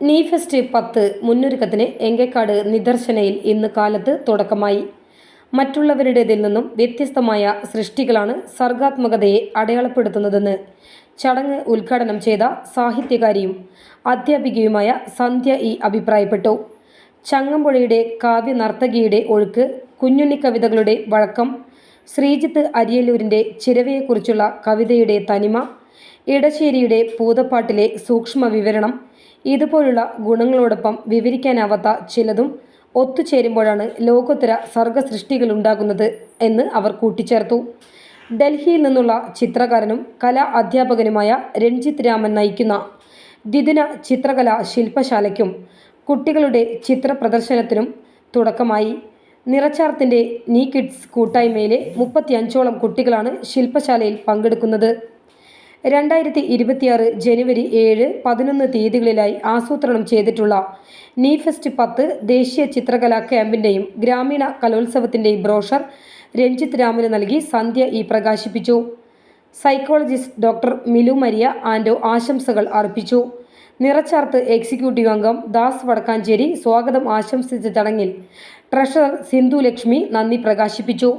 നീ ഫെസ്റ്റ് പത്ത് മുന്നൊരുക്കത്തിന് എങ്കേക്കാട് നിദർശനയിൽ ഇന്ന് കാലത്ത് തുടക്കമായി. മറ്റുള്ളവരുടേതിൽ നിന്നും വ്യത്യസ്തമായ സൃഷ്ടികളാണ് സർഗാത്മകതയെ അടയാളപ്പെടുത്തുന്നതെന്ന് ചടങ്ങ് ഉദ്ഘാടനം ചെയ്ത സാഹിത്യകാരിയും അധ്യാപികയുമായ സന്ധ്യ ഇ അഭിപ്രായപ്പെട്ടു. ചങ്ങമ്പുഴയുടെ കാവ്യനർത്തകിയുടെ ഒഴുക്ക് കുഞ്ഞുണ്ണി കവിതകളുടെ വഴക്കം ശ്രീജിത്ത് അരിയല്ലൂരിന്റെ ചിരവയെക്കുറിച്ചുള്ള കവിതയുടെ തനിമ ഇടശ്ശേരിയുടെ പൂതപ്പാട്ടിലെ സൂക്ഷ്മ വിവരണം ഇതുപോലുള്ള ഗുണങ്ങളോടൊപ്പം വിവരിക്കാനാവാത്ത ചിലതും ഒത്തുചേരുമ്പോഴാണ് ലോകോത്തര സർഗസൃഷ്ടികൾ ഉണ്ടാകുന്നത് എന്ന് അവർ കൂട്ടിച്ചേർത്തു. ഡൽഹിയിൽ നിന്നുള്ള ചിത്രകാരനും കലാ അധ്യാപകനുമായ രഞ്ജിത്ത് രാമൻ നയിക്കുന്ന ദ്വിദിന ചിത്രകലാ ശില്പശാലയ്ക്കും കുട്ടികളുടെ ചിത്രപ്രദർശനത്തിനും തുടക്കമായി. നിറച്ചാർത്തിന്റെ നീ കിഡ്സ് കൂട്ടായ്മയിലെ മുപ്പത്തിയഞ്ചോളം കുട്ടികളാണ് ശില്പശാലയിൽ പങ്കെടുക്കുന്നത്. രണ്ടായിരത്തി ഇരുപത്തിയാറ് ജനുവരി ഏഴ് പതിനൊന്ന് തീയതികളിലായി ആസൂത്രണം ചെയ്തിട്ടുള്ള നീഫെസ്റ്റ് പത്ത് ദേശീയ ചിത്രകലാ ക്യാമ്പിന്റെയും ഗ്രാമീണ കലോത്സവത്തിന്റെയും ബ്രോഷർ രഞ്ജിത്ത് രാമന് നൽകി സന്ധ്യ ഇ പ്രകാശിപ്പിച്ചു. സൈക്കോളജിസ്റ്റ് ഡോക്ടർ മിലു മരിയ ആൻഡോ ആശംസകൾ അർപ്പിച്ചു. നിറച്ചാർത്ത് എക്സിക്യൂട്ടീവ് അംഗം ദാസ് വടക്കാഞ്ചേരി സ്വാഗതം ആശംസിച്ച ചടങ്ങിൽ ട്രഷറർ സിന്ധു ലക്ഷ്മി നന്ദി പ്രകാശിപ്പിച്ചു.